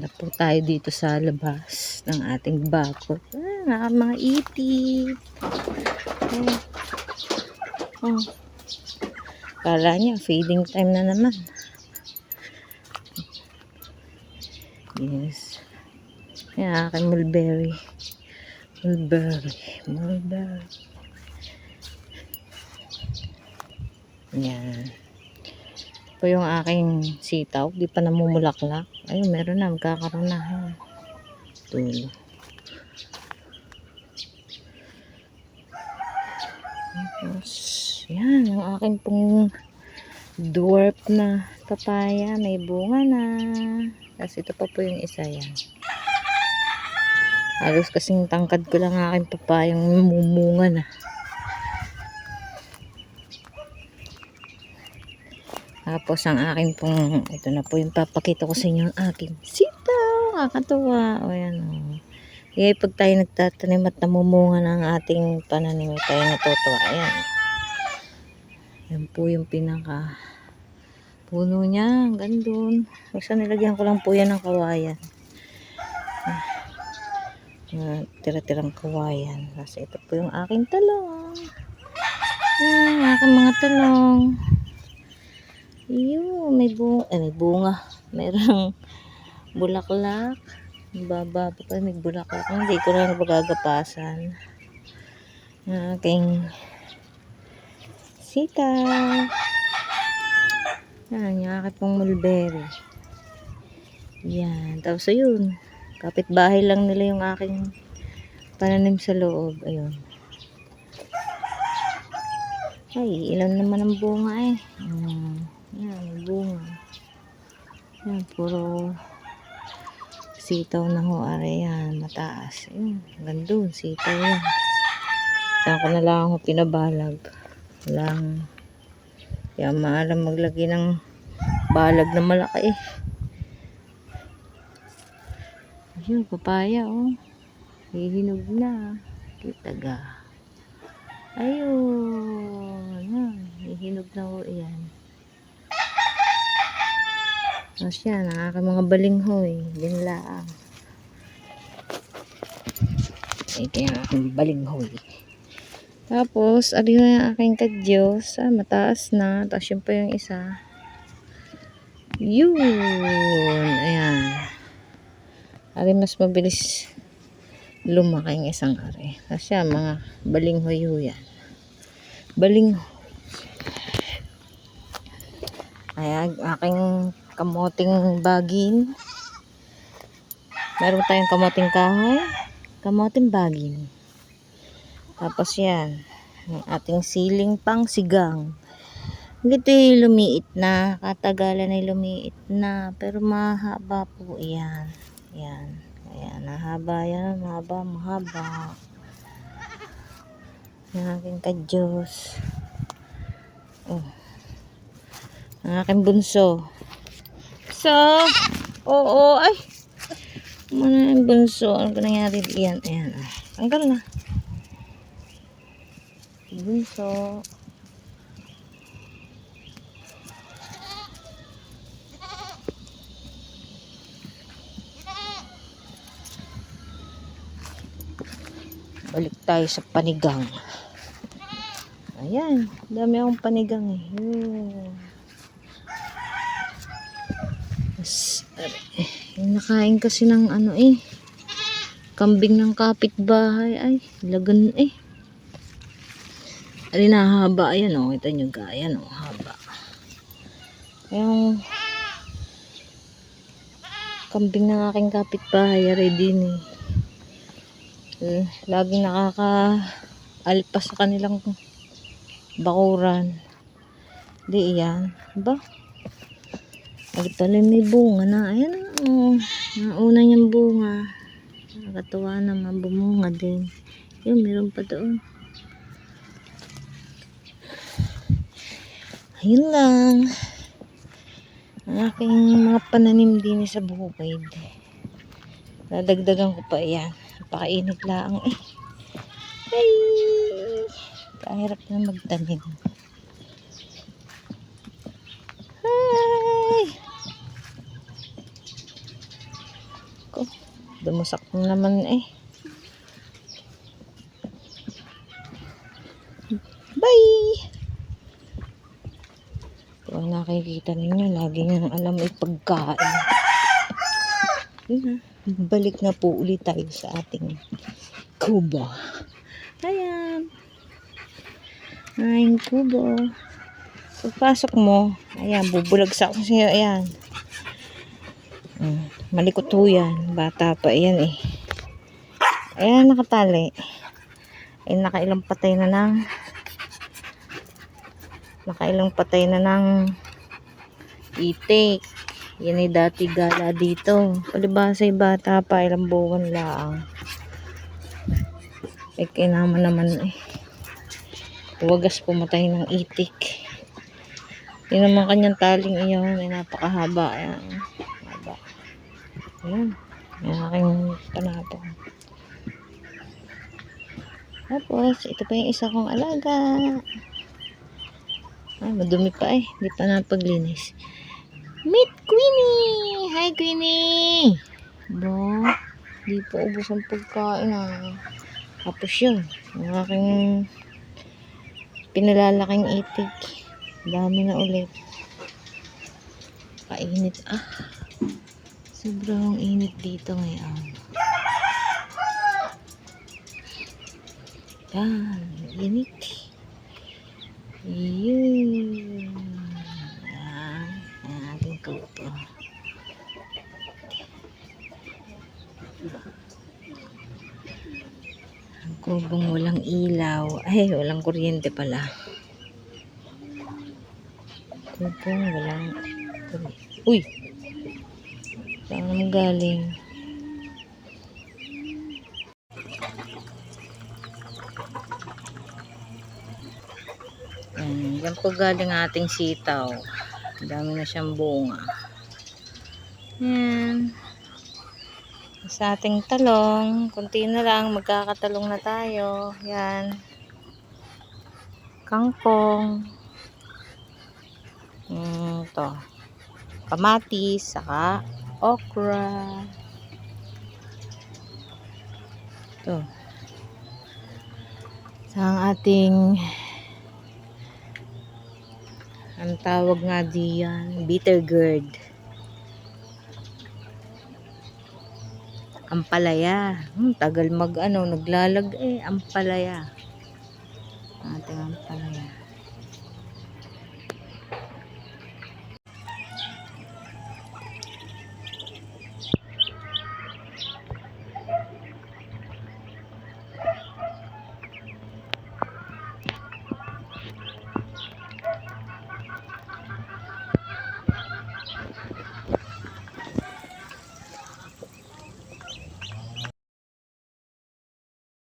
Hanap po tayo dito sa labas ng ating bakod. Ah, mga ipit. Oh. Oh. Kala niya, feeding time na naman. Yes. Yan, aking mulberry. Mulberry. Mulberry. Yan. Ito yung aking sitaw. Di pa namumulaklak. Ayun, meron na. Magkakaroon na. Ayun. Tulo. Tapos, yan. Yung aking pong dwarf na papaya. May bunga na. Tapos ito pa po yung isa yan. Halos kasing tangkad ko lang aking papayang mumunga na. Tapos ang akin pong, ito na po yung papakita ko sa inyo ang aking sita. Kakatuwa. O yan o. Kaya pag tayo nagtatanim at namumunga ng ating pananim, tayo natutuwa. Ayan. Yan po yung pinaka puno niya. Hanggang doon. Basta nilagyan ko lang po yan ng kawayan. Ah, tira-tirang kawayan. Kasi ito po yung aking talong. Ah, aking mga talong. Iyo, may bunga, eh, may bunga. Merong bulaklak. Baba pa pa, may bulaklak. Hindi ko na nabagagapasan. Ang aking sita. Yan, yung aking pong mulberry. Yan, tapos ayun. Kapit-bahay lang nila yung aking pananim sa loob. Ayun. Ay, ilan naman ang bunga eh. Hmm. Yan, bunga. Yan, puro sitaw na ho. Are yan, mataas. Yan, doon, sitaw yan. Saan ko na lang ako pinabalag. Walang, kaya maalam maglagay ng balag na malaki. Ayun, papaya oh. Hihinog na. Kitaga. Ayun. Yan. Hihinog na ho yan. Tapos yan, ang aking mga balinghoy. Yan laang. Ito yung aking balinghoy. Tapos, ali na yung aking kadyos. Ah, mataas na. Tapos yun pa yung isa. Yun. Ayan. Ari mas mabilis lumaki ang isang ari. Kasi yan, mga balinghoy ho yan. Balinghoy. Ay, aking kamoting bagin. Meron tayong kamoting kahoy. Kamoting bagin. Tapos yan. Ang ating siling pang sigang. Ito lumiit na. Katagalan ay lumiit na. Pero mahaba po yan. Yan. Ayan. Nahaba yan. Mahaba. Mahaba. Ang aking kadyos. Oh. Ang aking bunso. So, oo, ay. Mana yung bunso? Ano ba nangyari diyan? Ayan, ah. Tanggal na. Bunso. Balik tayo sa panigang. Ayan, dami akong panigang eh. Yun. Mas, eh, yung nakain kasi ng ano eh. Kambing ng kapitbahay. Ay, lagan eh. Alin na haba. Ayan o. Oh, kita nyo ga. Ayan o. Oh, haba. Yung kambing ng aking kapitbahay. Ready ni. Eh, laging nakaka alpas sa kanilang bakuran. Di yan. Ba? Pagtalim may bunga na. Ayan na. Oh. Nauna niyang bunga. Nakatuwa naman. Bumunga din. Yun, meron pa doon. Ayun lang. Ang aking mga pananim din sa bukid. Dadagdagan ko pa yan. Napakainit lang eh. Ay! Kahirap na magtanim. Ay! Dumusak na naman eh. Bye! Kung nakikita ninyo, lagi niyang alam ay pagkain. Balik na po ulit tayo sa ating kubo. Ayan. Ayan, kubo. Pagpasok mo, ayan, bubulagsak ko sa'yo, ayan. Mm, malikot ho yan. Bata pa, ayan eh. Ayan, nakatali. Ay, nakailang patay na ng nakailang patay na ng itik. Yan ay dati gala dito. Palibasa ay bata pa, ilang buwan lang. Eh, kinama naman eh. Wagas pumatay ng itik. Yun naman kanyang taling iyon ay napakahaba. Ayan. Ayan. Yung aking panapon. Tapos, ito pa yung isa kong alaga. Ay, madumi pa eh. Hindi pa napaglinis. Meet Queenie! Hi, Queenie! Bo, di pa ubos ang pagkain ah. Tapos yun, yung aking pinalalaking itik. Dami na ulit. Kainit ah. Sobrang init dito ngayon. Yan, init. Yun. Yan, ang ating kupo. Ang kubong walang ilaw. Ay, walang kuryente pala. Kubong walang kuryente. Uy! Saan naman galing? Yan, yan po galing ating sitaw. Dami na siyang bunga. Yan. Sa ating talong, kunti na lang, magkakatalong na tayo. Yan. Kangkong. Mm, to. Kamatis, saka okra. Ito. Sa ating ang tawag nga diyan, bitter gourd. Ampalaya. Hmm, tagal mag ano, naglalag eh, ampalaya. Ating ampalaya.